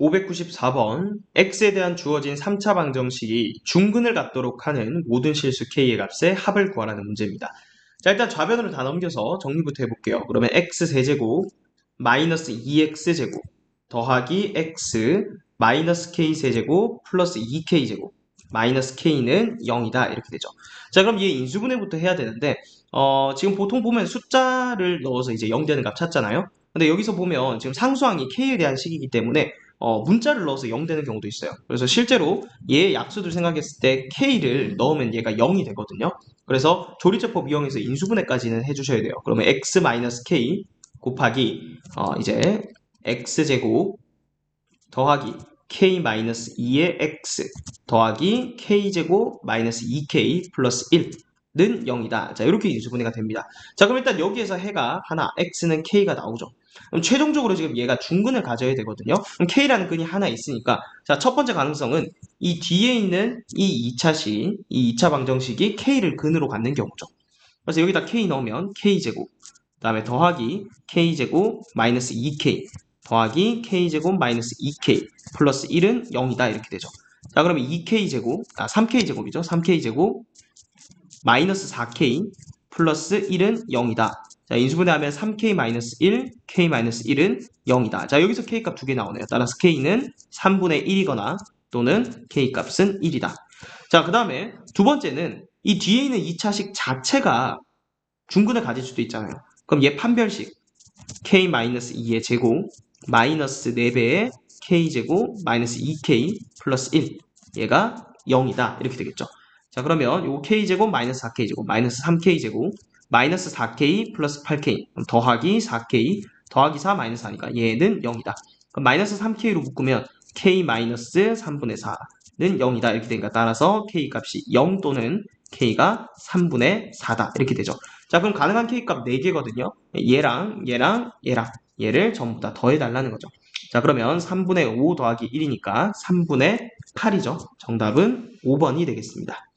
594번 x에 대한 주어진 3차 방정식이 중근을 갖도록 하는 모든 실수 k의 값의 합을 구하라는 문제입니다. 자 일단 좌변으로 다 넘겨서 정리부터 해볼게요. 그러면 x 세제곱 마이너스 2x제곱 더하기 x 마이너스 k 세제곱 플러스 2k 제곱 마이너스 k는 0이다 이렇게 되죠. 자 그럼 얘 인수분해부터 해야 되는데 어, 지금 보통 보면 숫자를 넣어서 이제 0 되는 값 찾잖아요. 근데 여기서 보면 지금 상수항이 k에 대한 식이기 때문에 어, 문자를 넣어서 0 되는 경우도 있어요. 그래서 실제로 얘 약수들 생각했을 때 k를 넣으면 얘가 0이 되거든요. 그래서 조리제법 이용해서 인수분해까지는 해주셔야 돼요. 그러면 x-k 곱하기 어, 이제 x제곱 더하기 k-2의 x 더하기 k제곱 마이너스 2k 플러스 1 는 0이다. 자 이렇게 인수분해가 됩니다. 자 그럼 일단 여기에서 해가 하나 x는 k가 나오죠. 그럼 최종적으로 지금 얘가 중근을 가져야 되거든요. 그럼 K라는 근이 하나 있으니까 자 첫 번째 가능성은 이 뒤에 있는 이 2차식, 이 2차 방정식이 K를 근으로 갖는 경우죠. 그래서 여기다 K 넣으면 K제곱 그 다음에 더하기 K제곱 마이너스 2K 더하기 K제곱 마이너스 2K 플러스 1은 0이다 이렇게 되죠. 자 그러면 2K제곱, 아 3K제곱이죠. 3K제곱 마이너스 4K 플러스 1은 0이다. 자, 인수분해하면 3k-1, k-1은 0이다. 자, 여기서 k값 두 개 나오네요. 따라서 k는 3분의 1이거나 또는 k값은 1이다. 자, 그 다음에 두 번째는 이 뒤에 있는 2차식 자체가 중근을 가질 수도 있잖아요. 그럼 얘 판별식 k-2의 제곱 마이너스 4배의 k제곱 마이너스 2k 플러스 1 얘가 0이다. 이렇게 되겠죠. 자, 그러면 요 k제곱 마이너스 4k제곱 마이너스 3k제곱 마이너스 4k 플러스 8k 더하기 4k 더하기 4 마이너스 4니까 얘는 0이다. 그럼 마이너스 3k로 묶으면 k 마이너스 3분의 4는 0이다 이렇게 되니까 따라서 k 값이 0 또는 k가 3분의 4다 이렇게 되죠. 자 그럼 가능한 k 값 4개거든요. 얘랑 얘랑 얘랑 얘를 전부 다 더해달라는 거죠. 자 그러면 3분의 5 더하기 1이니까 3분의 8이죠. 정답은 5번이 되겠습니다.